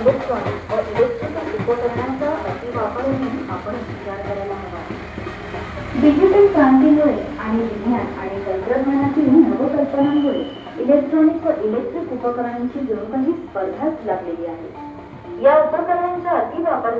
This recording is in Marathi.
इलेक्ट्रॉनिक व इलेक्ट्रिकल उपकरणांचा अतिवापरही आपण विचार करायला हवा डिजिटल क्रांतीमुळे आणि विज्ञान आणि तंत्रज्ञानातील नवकल्पनांमुळे इलेक्ट्रॉनिक व इलेक्ट्रिक उपकरणांची जणू काही स्पर्धाच लागलेली आहे. या उपकरणांचा अतिवापर